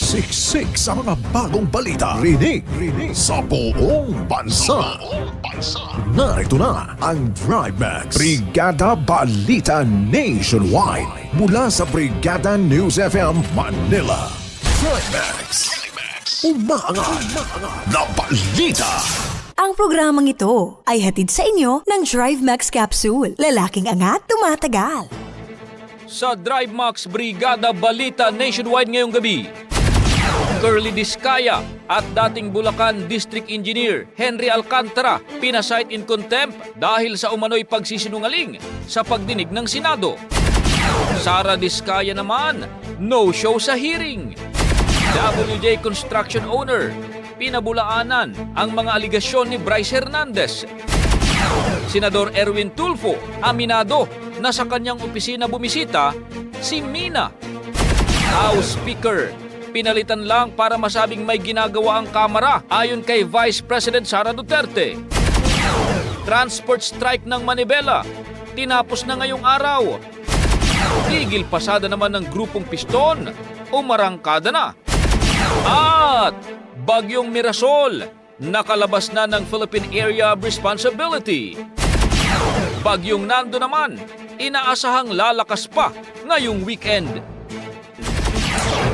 Siksik sa mga bagong balita. Rinig, rinig sa buong bansa. Narito na ang Drive Max. Brigada Balita Nationwide. Mula sa Brigada News FM Manila. Drive Max. Umaangat na balita. Ang programang ito ay hatid sa inyo ng Drive Max Capsule. Lalaking angat, tumatagal. Sa Drive Max Brigada Balita Nationwide ngayong gabi, Curly Discaya at dating Bulacan District Engineer Henry Alcantara pinasight in contempt dahil sa umano'y pagsisinungaling sa pagdinig ng Senado. Sara Discaya naman, no show sa hearing. WJ Construction Owner, pinabulaanan ang mga aligasyon ni Bryce Hernandez. Senador Erwin Tulfo, aminado na sa kanyang opisina bumisita si Mina. House Speaker, pinalitan lang para masabing may ginagawa ang Kamara ayon kay Vice President Sara Duterte. Transport strike ng Manibela, tinapos na ngayong araw. Tigil pasada naman ng grupong piston, umarangkada na. At Bagyong Mirasol, nakalabas na ng Philippine Area of Responsibility. Bagyong Nando naman, inaasahang lalakas pa ngayong weekend.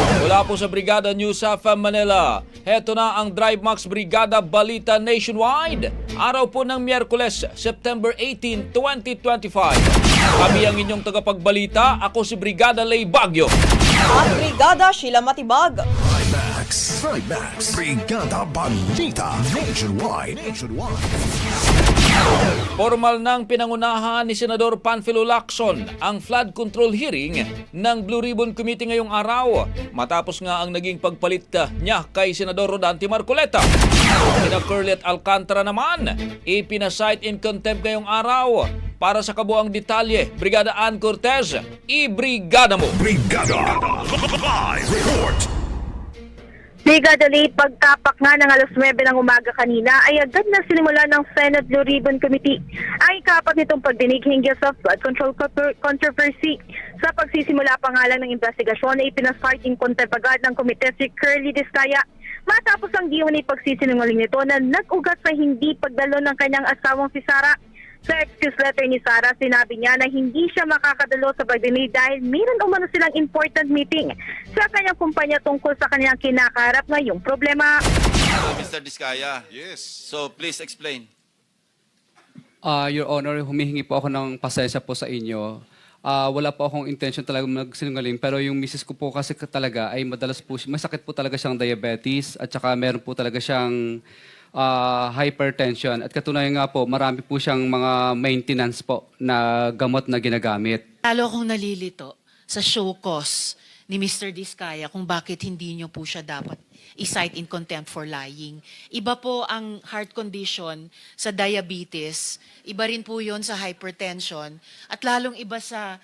Mula po sa Brigada News of Manila, heto na ang Drive Max Brigada Balita Nationwide. Araw po ng Miyerkules, September 18, 2025. Kami ang inyong tagapagbalita, ako si Brigada Lay Bagyo. At Brigada Sheila Matibag. Max. Drive Max. Brigada Balita Nationwide. Nationwide. Formal nang pinangunahan ni Senador Panfilo Lacson ang flood control hearing ng Blue Ribbon Committee ngayong araw matapos nga ang naging pagpalit uh, niya kay Senador Rodante Marcoleta. Sina Curlet Alcantara naman ipinasight in contempt ngayong araw para sa kabuang detalye, Brigada Ann Cortez, i-brigada mo! Brigada. Live report. Brigada Lee, pagkapak nga ng alas 9 ng umaga kanina ay agad na sinimula ng Senate Blue Ribbon Committee ay kapat nitong pagdinig hinggil sa flood control contro- controversy. Sa pagsisimula pa nga lang ng investigasyon ay ipinastart in contempt agad ng komite si Curly Discaya matapos ang diyon ay pagsisinungaling nito na nag-ugat sa hindi pagdalo ng kanyang asawang si Sara. Sa excuse letter ni Sara, sinabi niya na hindi siya makakadalo sa pagdinig dahil meron umano silang important meeting sa kanyang kumpanya tungkol sa kanyang kinakaharap ngayong problema. So, Mr. Diskaya. Yes. So, please explain. Ah, Your Honor, humihingi po ako ng pasensya po sa inyo. Ah, wala po akong intention talaga magsinungaling, pero yung misis ko po kasi talaga ay madalas po, siya- may sakit po talaga siyang diabetes at saka meron po talaga siyang ah, hypertension. At katunayan nga po, marami po siyang mga maintenance po na gamot na ginagamit. Lalo akong nalilito sa show cause ni Mr. Diskaya kung bakit hindi nyo po siya dapat i-cite in contempt for lying. Iba po ang heart condition sa diabetes, iba rin po yon sa hypertension, at lalong iba sa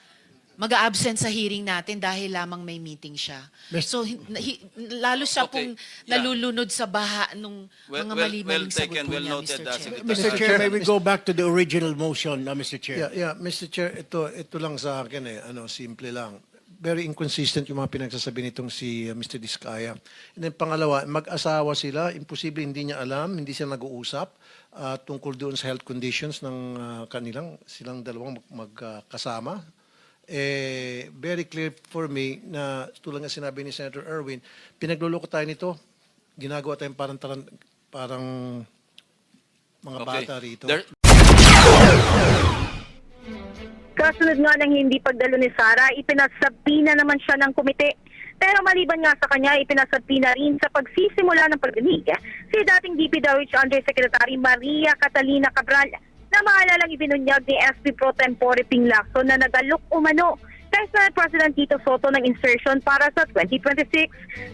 mag-absent sa hearing natin dahil lamang may meeting siya. So, hi- lalo siya Okay, pong yeah. nalulunod sa baha nung Well- mga well- mali-maling well sagot taken, po well niya, noted, Mr. uh, Chair. Secretary. Mr. Chair, may we go back to the original motion, uh, Mr. Chair? Yeah, yeah, Mr. Chair, ito ito lang sa akin eh, ano, simple lang. Very inconsistent yung mga pinagsasabi nitong si uh, Mr. Diskaya. And then pangalawa, mag-asawa sila, imposible hindi niya alam, hindi sila nag-uusap uh, tungkol doon sa health conditions ng uh, kanilang silang dalawang mag- magkasama. Eh, very clear for me na tulad nga sinabi ni Senator Erwin, pinagluloko tayo nito, ginagawa tayong parang, taran- parang mga Okay. bata rito. There, Kasunod nga ng hindi pagdalo ni Sara, ipinasabi na naman siya ng komite. Pero maliban nga sa kanya, ipinasabi na rin sa pagsisimula ng pagdinig si dating DPWH Undersecretary Maria Catalina Cabral na maalalang ibinunyag ni SP Pro Tempore Ping Lacson na nagalok umano kay Senate President Tito Soto ng insertion para sa 2026.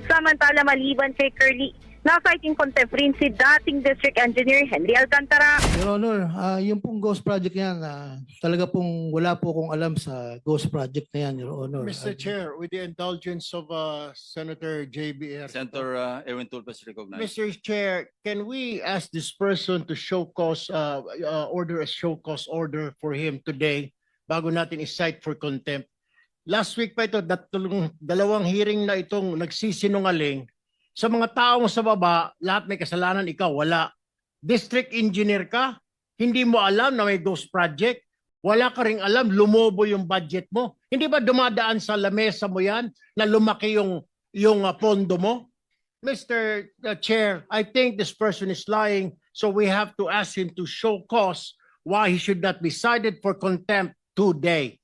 Samantala maliban kay Curly, nasa in contempt rin si dating District Engineer Henry Alcantara. Your Honor, ah, yung pong ghost project yan, ah, talaga pong wala po akong alam sa ghost project na yan, Your Honor. Mr. Ah, Chair, with the indulgence of uh, Senator JB Erto. Senator uh, Erwin Tulfas recognized. Mr. Chair, can we ask this person to show cause, uh, uh, order a show cause order for him today bago natin i-cite for contempt? Last week pa ito, datulong, dalawang hearing na itong nagsisinungaling. Sa mga taong sa baba, lahat may kasalanan, ikaw wala. District engineer ka, hindi mo alam na may ghost project. Wala ka ring alam, lumobo yung budget mo. Hindi ba dumadaan sa lamesa mo yan na lumaki yung, yung uh, pondo mo? Mr. Chair, I think this person is lying, so we have to ask him to show cause why he should not be cited for contempt today.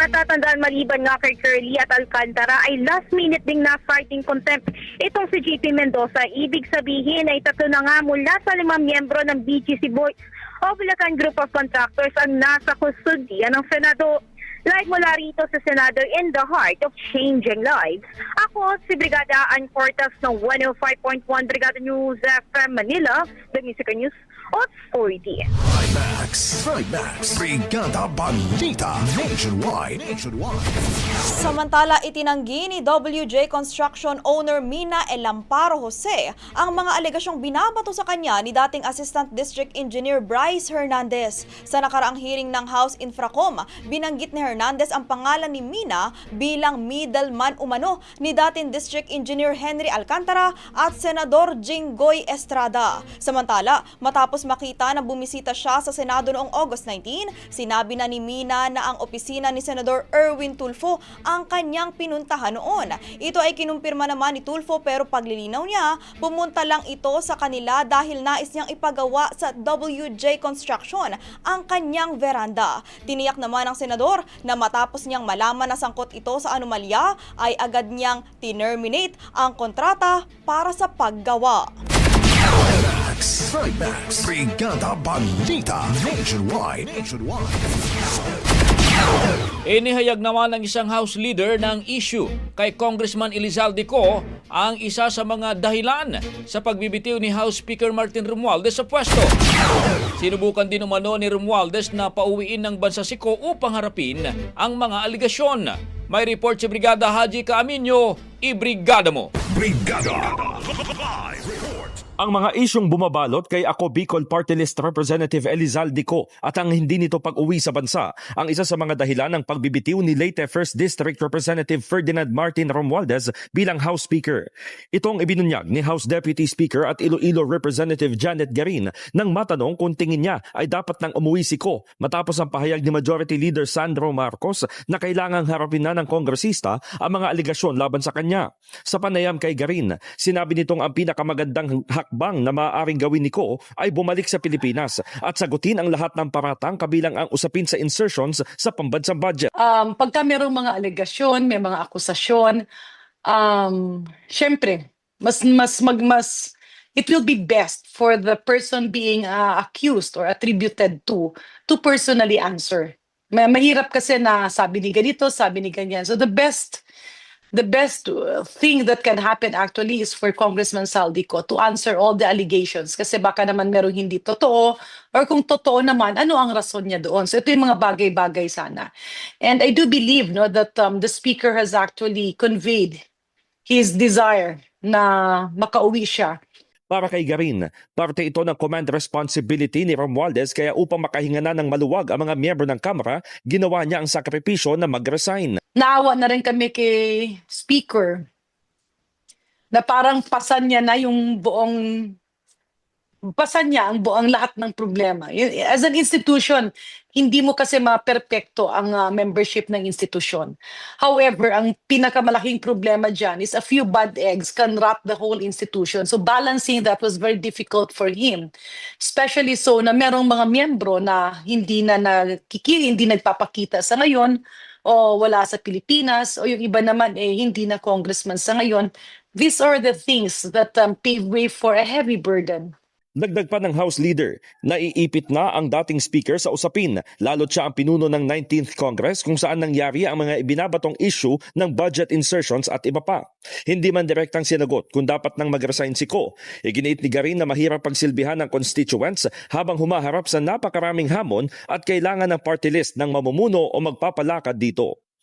Matatandaan maliban nga kay Curly at Alcantara ay last minute ding na fighting contempt. Itong si JP Mendoza, ibig sabihin ay tatlo na nga mula sa limang miyembro ng BGC Boys o Bulacan Group of Contractors ang nasa kustodiya ng Senado. Live mula rito sa Senado in the heart of changing lives. Ako si Brigada Ann Cortas ng 105.1 Brigada News FM Manila, the Music News Authority. Trimax, Trimax, Brigada Balita, Nationwide, Nationwide. Samantala, itinanggi ni WJ Construction owner Mina Elamparo Jose ang mga alegasyong binabato sa kanya ni dating Assistant District Engineer Bryce Hernandez. Sa nakaraang hearing ng House Infracom, binanggit ni Hernandez ang pangalan ni Mina bilang middleman umano ni dating District Engineer Henry Alcantara at Senador Jinggoy Estrada. Samantala, matapos makita na bumisita siya sa Senado noong August 19, sinabi na ni Mina na ang opisina ni Senador Erwin Tulfo ang kanyang pinuntahan noon. Ito ay kinumpirma naman ni Tulfo pero paglilinaw niya, pumunta lang ito sa kanila dahil nais niyang ipagawa sa WJ Construction ang kanyang veranda. Tiniyak naman ng senador na matapos niyang malaman na sangkot ito sa anomalya ay agad niyang tinerminate ang kontrata para sa paggawa. Trimax, Trimax, Brigada Balita, Nationwide, Nationwide. Inihayag naman ng isang House Leader ng issue kay Congressman Elizalde Co ang isa sa mga dahilan sa pagbibitiw ni House Speaker Martin Romualdez sa pwesto. Sinubukan din umano ni Romualdez na pauwiin ng bansa si Co upang harapin ang mga aligasyon. May report si Brigada Haji Caaminyo, ibrigada mo. Brigada. Ang mga isyong bumabalot kay ako Bicol Party List Representative Elizalde Co at ang hindi nito pag-uwi sa bansa ang isa sa mga dahilan ng pagbibitiw ni Leyte 1st District Representative Ferdinand Martin Romualdez bilang House Speaker. Itong ibinunyag ni House Deputy Speaker at Iloilo Representative Janet Garin nang matanong kung tingin niya ay dapat nang umuwi si Co matapos ang pahayag ni Majority Leader Sandro Marcos na kailangang harapin na ng kongresista ang mga aligasyon laban sa kanya. Sa panayam kay Garin, sinabi nitong ang pinakamagandang hakbang na maaaring gawin ni Ko ay bumalik sa Pilipinas at sagutin ang lahat ng paratang kabilang ang usapin sa insertions sa pambansang budget. um, pagka merong mga alegasyon, may mga akusasyon, um, syempre, mas, mas, mag, mas, it will be best for the person being uh, accused or attributed to, to personally answer. Ma- Mahirap kasi na sabi ni ganito, sabi ni ganyan. So the best, the best uh, thing that can happen actually is for Congressman Saldico to answer all the allegations kasi baka naman merong hindi totoo or kung totoo naman, ano ang rason niya doon? So ito yung mga bagay-bagay sana. And I do believe no, that um, the speaker has actually conveyed his desire na makauwi siya. Para kay Garin, parte ito ng command responsibility ni Romualdez kaya upang makahinga na ng maluwag ang mga miyembro ng Kamara, ginawa niya ang sakripisyo na mag-resign. Naawa na rin kami kay speaker na parang pasan niya na yung buong pasan niya ang buong lahat ng problema. As an institution, hindi mo kasi ma-perpekto ang ah, membership ng institusyon. However, ang pinakamalaking problema dyan is a few bad eggs can rot the whole institution. So balancing that was very difficult for him. Especially so na merong mga miyembro na hindi na nakikiri, hindi nagpapakita sa ngayon o wala sa Pilipinas o yung iba naman eh hindi na congressman sa ngayon. These are the things that um, pave way for a heavy burden. Dagdag pa ng House Leader, naiipit na ang dating Speaker sa usapin, lalo't siya ang pinuno ng 19th Congress kung saan nangyari ang mga ibinabatong issue ng budget insertions at iba pa. Hindi man direktang sinagot kung dapat nang mag-resign si Ko. Iginiit ni Garin na mahirap pagsilbihan ng constituents habang humaharap sa napakaraming hamon at kailangan ng party list ng mamumuno o magpapalakad dito.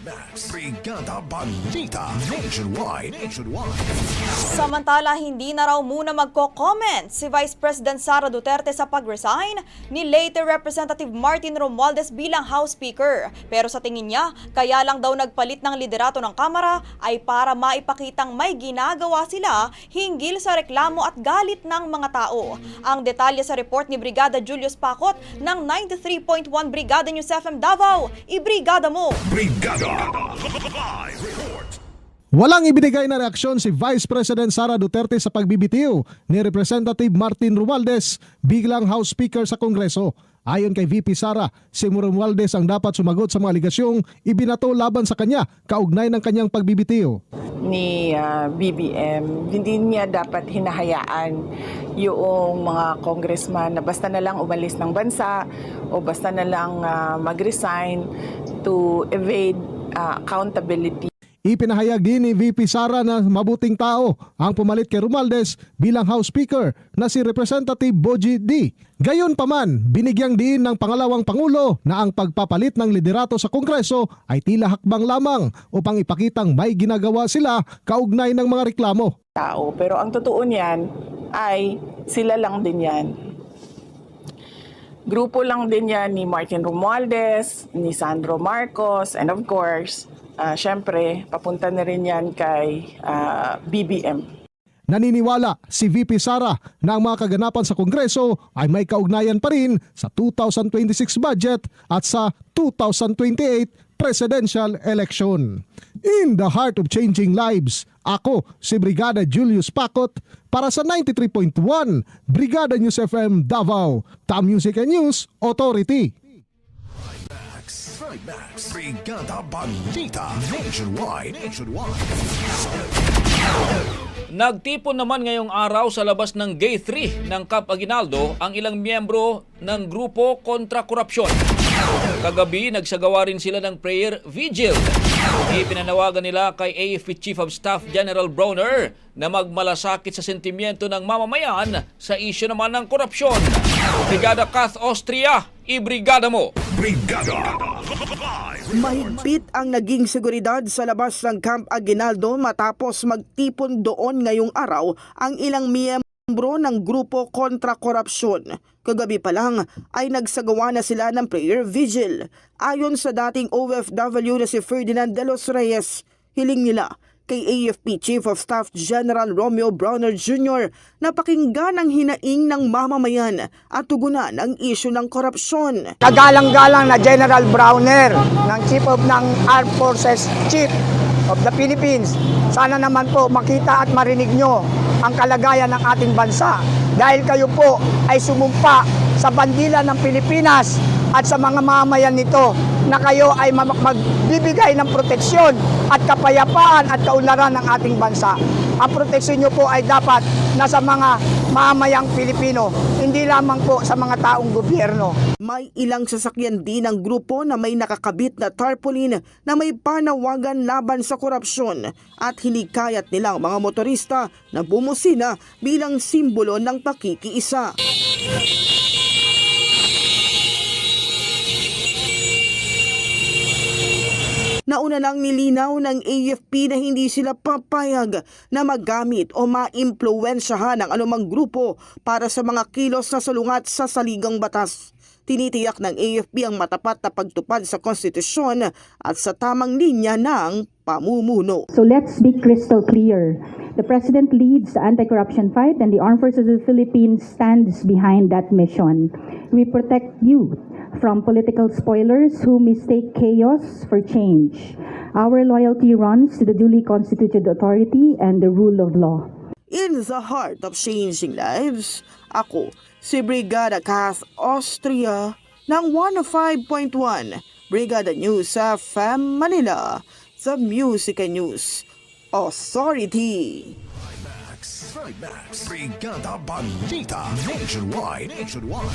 Max, Brigada Balita Nationwide. Nationwide. Samantala, hindi na raw muna magko-comment si Vice President Sara Duterte sa pag-resign ni later Representative Martin Romualdez bilang House Speaker. Pero sa tingin niya, kaya lang daw nagpalit ng liderato ng Kamara ay para maipakitang may ginagawa sila hinggil sa reklamo at galit ng mga tao. Ang detalye sa report ni Brigada Julius Pakot ng 93.1 Brigada News FM Davao. Ibrigada mo! Brigada. Live report. Walang ibinigay na reaksyon si Vice President Sara Duterte sa pagbibitiw ni Representative Martin Romualdez biglang House Speaker sa Kongreso. Ayon kay VP Sara, si Romualdez ang dapat sumagot sa mga aligasyong ibinato laban sa kanya kaugnay ng kanyang pagbibitiw. ni ah, BBM, hindi niya dapat hinahayaan yung mga congressman na basta na lang umalis ng bansa o basta na lang ah, mag-resign to evade ah, accountability. Ipinahayag din ni VP Sara na mabuting tao ang pumalit kay Romualdez bilang House Speaker na si Representative Boji D. Gayon pa man, binigyang diin ng pangalawang Pangulo na ang pagpapalit ng liderato sa Kongreso ay tila hakbang lamang upang ipakitang may ginagawa sila kaugnay ng mga reklamo. tao. Pero ang totoo niyan ay sila lang din yan. Grupo lang din yan ni Martin Romualdez, ni Sandro Marcos, and of course, ah, syempre, papunta na rin yan kay ah, BBM. Naniniwala si VP Sara na ang mga kaganapan sa Kongreso ay may kaugnayan pa rin sa 2026 budget at sa 2028 presidential election. In the heart of changing lives, ako si Brigada Julius Pakot para sa 93.1 Brigada News FM Davao, Tam Music and News Authority. Trimax. Brigada Balita. Nationwide. Nationwide. Nagtipon naman ngayong araw sa labas ng Gay 3 ng Camp Aguinaldo ang ilang miyembro ng grupo kontra korupsyon. Kagabi, nagsagawa rin sila ng prayer vigil. Ipinanawagan nila kay AFP Chief of Staff General Browner na magmalasakit sa sentimiento ng mamamayan sa isyu naman ng korupsyon. Brigada Kath Austria, ibrigada mo! Brigada. Mahigpit ang naging seguridad sa labas ng Camp Aguinaldo matapos magtipon doon ngayong araw ang ilang miyembro ng grupo kontra korupsyon. Kagabi pa lang ay nagsagawa na sila ng prayer vigil. Ayon sa dating OFW na si Ferdinand de los Reyes, hiling nila kay AFP Chief of Staff General Romeo Browner Jr. na pakinggan ang hinaing ng mamamayan at tugunan ang isyu ng korupsyon. Kagalang-galang na General Browner ng Chief of ng Armed Forces Chief of the Philippines. Sana naman po makita at marinig nyo ang kalagayan ng ating bansa dahil kayo po ay sumumpa sa bandila ng Pilipinas at sa mga mamayan nito na kayo ay ma- magbibigay ng proteksyon at kapayapaan at kaunlaran ng ating bansa. Ang proteksyon nyo po ay dapat nasa mga mamayang Pilipino, hindi lamang po sa mga taong gobyerno. May ilang sasakyan din ng grupo na may nakakabit na tarpaulin na may panawagan laban sa korupsyon at hinikayat nilang mga motorista na bumusina bilang simbolo ng pakikiisa. Nauna nang nilinaw ng AFP na hindi sila papayag na magamit o maimpluwensyahan ng anumang grupo para sa mga kilos na salungat sa saligang batas. Tinitiyak ng AFP ang matapat na pagtupad sa konstitusyon at sa tamang linya ng pamumuno. So let's be crystal clear. The President leads the anti-corruption fight and the Armed Forces of the Philippines stands behind that mission. We protect you from political spoilers who mistake chaos for change. Our loyalty runs to the duly constituted authority and the rule of law. In the heart of changing lives, ako si Brigada Kath Austria ng 105.1 Brigada News sa FM Manila, the Music and News Authority. Trimax. Brigada Balita. Nationwide. Nationwide.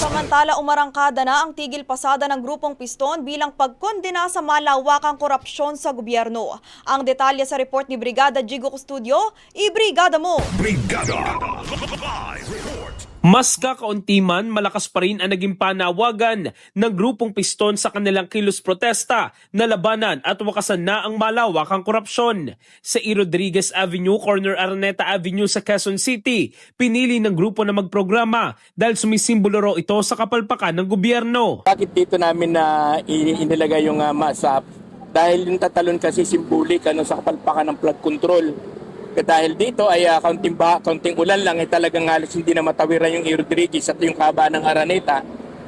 Samantala umarangkada na ang tigil pasada ng grupong Piston bilang pagkondena sa malawakang korupsyon sa gobyerno. Ang detalye sa report ni Brigada Jigo Custodio, i-brigada mo! Brigada. Live report. Mas kakaunti man, malakas pa rin ang naging panawagan ng grupong piston sa kanilang kilos protesta na labanan at wakasan na ang malawakang korupsyon. Sa E. Rodriguez Avenue, corner Araneta Avenue sa Quezon City, pinili ng grupo na magprograma dahil sumisimbolo raw ito sa kapalpakan ng gobyerno. Bakit dito namin na i- inilagay yung uh, MASAP? Dahil yung tatalon kasi simbolik ano, sa kapalpakan ng flood control. Dahil dito ay uh, kaunting, ba, kaunting ulan lang ay talagang halos hindi na matawiran yung. Rodriguez at yung kaba ng Araneta.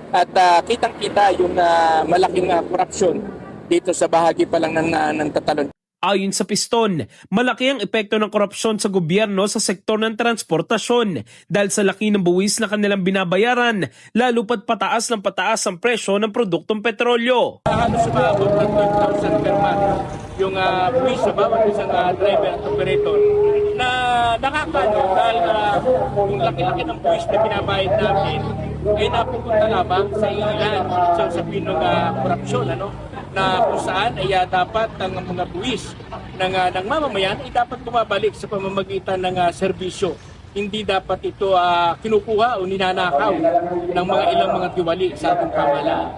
At uh, kitang-kita yung uh, malaking uh, korupsyon dito sa bahagi pa lang ng, uh, ng tatalon. Ayon sa piston, malaki ang epekto ng korupsyon sa gobyerno sa sektor ng transportasyon dahil sa laki ng buwis na kanilang binabayaran, lalo pat pataas ng pataas ang presyo ng produktong petrolyo. Halos umabot ng 12,000 per month yung uh, buwis sa bawat isang uh, driver at operator na nakakano dahil uh, yung laki-laki ng buwis na binabayad namin ay napupunta lamang sa ilan sa usapin ng uh, korupsyon ano na kung saan ay uh, dapat ang mga buwis ng, uh, ng mamamayan ay dapat bumabalik sa pamamagitan ng uh, serbisyo. Hindi dapat ito uh, kinukuha o ninanakaw ng mga ilang mga tiwali sa ating pamahalaan.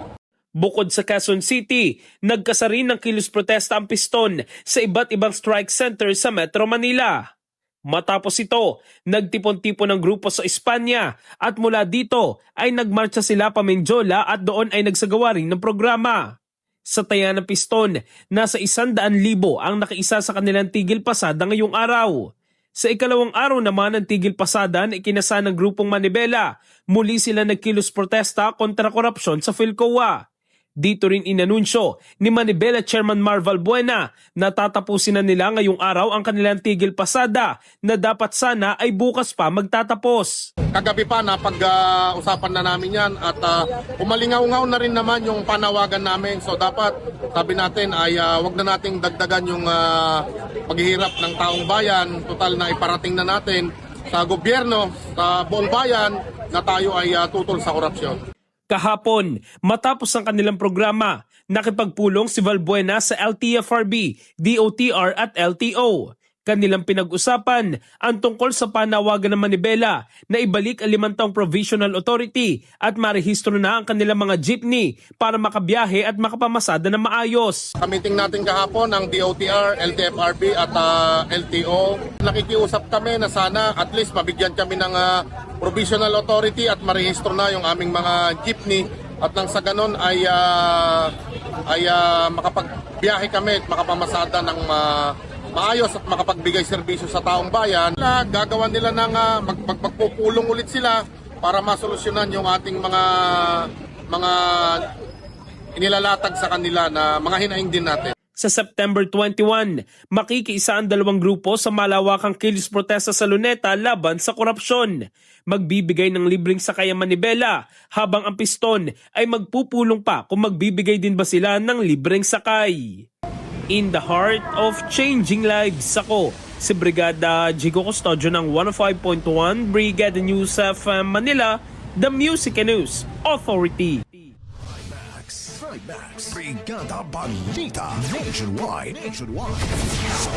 Bukod sa Quezon City, nagkasarin ng kilos protesta ang piston sa iba't ibang strike center sa Metro Manila. Matapos ito, nagtipon-tipon ng grupo sa Espanya at mula dito ay nagmarcha sila pa Menjola at doon ay nagsagawa rin ng programa. Sa taya ng piston, nasa isandaan libo ang nakaisa sa kanilang tigil pasada ngayong araw. Sa ikalawang araw naman ng tigil pasada na ikinasa ng grupong Manibela, muli sila nagkilos protesta kontra korupsyon sa PhilCOA. Dito rin inanunsyo ni Manibela Chairman Marval Buena na tatapusin na nila ngayong araw ang kanilang tigil pasada na dapat sana ay bukas pa magtatapos. Kagabi pa napag-usapan na namin yan at uh, umalingaw-ngaw na rin naman yung panawagan namin. So dapat sabi natin ay uh, wag na nating dagdagan yung uh, paghihirap ng taong bayan. Total na iparating na natin sa gobyerno, sa buong bayan na tayo ay uh, tutol sa korupsyon. Kahapon, matapos ang kanilang programa, nakipagpulong si Valbuena sa LTFRB, DOTR at LTO. Kanilang pinag-usapan ang tungkol sa panawagan ng Manibela na ibalik ang limang taong provisional authority at marehistro na ang kanilang mga jeepney para makabiyahe at makapamasada na maayos. Kamiting natin kahapon ang DOTR, LTFRB at uh, LTO. Nakikiusap kami na sana at least mabigyan kami ng uh, provisional authority at marehistro na yung aming mga jeepney at nang sa ganon ay uh, ay uh, makapagbiyahe kami at makapamasada ng uh, maayos at makapagbigay serbisyo sa taong bayan. Gagawa nila ng uh, mag, mag, magpupulong ulit sila para masolusyonan yung ating mga mga inilalatag sa kanila na mga hinaing din natin. Sa September 21, makikiisa ang dalawang grupo sa malawakang kilos protesta sa Luneta laban sa korupsyon. Magbibigay ng libreng sakay ang Manibela habang ang piston ay magpupulong pa kung magbibigay din ba sila ng libreng sakay. In the heart of changing lives ako, si Brigada Jigo Custodio ng 105.1 Brigada News FM Manila, The Music and News Authority. Trimax, Brigada Balita, Nationwide, Nationwide.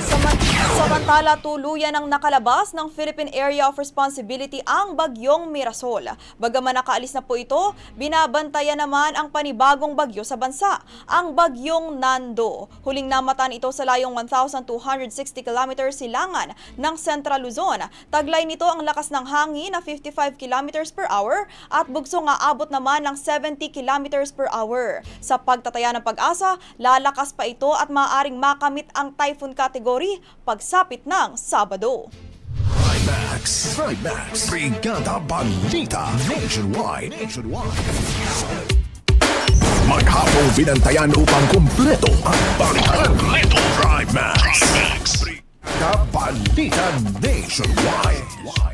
Saman- Samantala, tuluyan ang nakalabas ng Philippine Area of Responsibility ang bagyong Mirasol. Bagaman nakaalis na po ito, binabantayan naman ang panibagong bagyo sa bansa, ang bagyong Nando. Huling namatan ito sa layong 1,260 km silangan ng Central Luzon. Taglay nito ang lakas ng hangin na 55 km per hour at bugsong aabot naman ng 70 km per hour. Sa pagtataya ng pag-asa, lalakas pa ito at maaaring makamit ang typhoon category pagsapit ng Sabado. Trimax, Trimax, Brigada Balita, Nationwide, Nationwide. Maghapong binantayan upang kumpleto ang balitan. Kumpleto, Trimax. Brigada Balita Nationwide.